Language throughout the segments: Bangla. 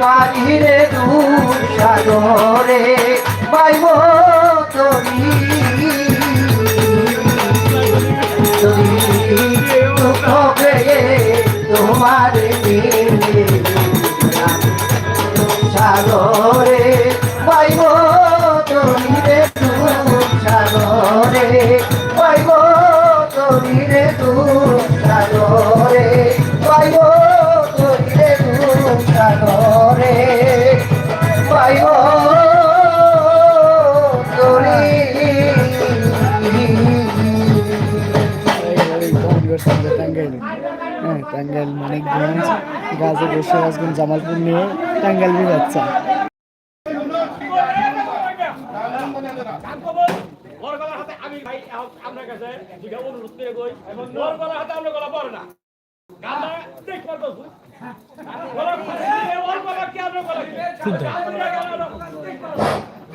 পারি রে দূর সাগরে পাইব তুমি। তোমার সাগরে পাইব সাগরে পাইব টাঙ্গাইল হ্যাঁ টাঙ্গাইল মানিকগঞ্জ গাজীপুর সিরাজগঞ্জ জামালপুর নিয়ে টাঙ্গাইল যাচ্ছে। ওর আমি ভাই আপনার কাছে অনুরোধ করে কই? ওর গলার হাতে আপনার গলা পড়ে না।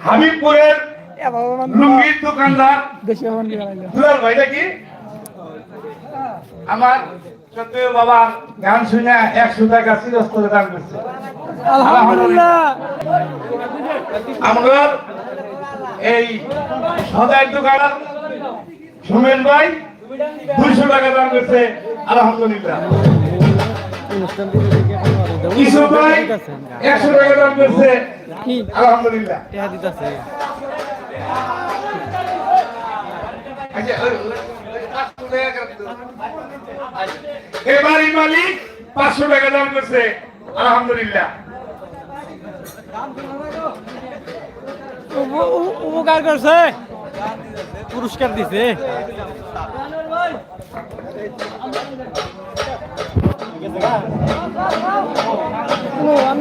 হাবিবপুরের লুঙ্গির দোকানদার। দুলাল ভাই নাকি আমার সত্যি বাবা গান শুনে একশো টাকা চিরস্তরে দান করছে। আলহামদুলিল্লাহ। আমরা এই সদাই দোকানের সুমেশ ভাই দুইশো টাকা দান করছে। আলহামদুলিল্লাহ। কিছু ভাই একশো টাকা দান করছে। আলহামদুলিল্লাহ। আচ্ছা, মালিক টাকা করছে। আলহামদুলিল্লাহ। উপকার করছে? পুরস্কার দিছে।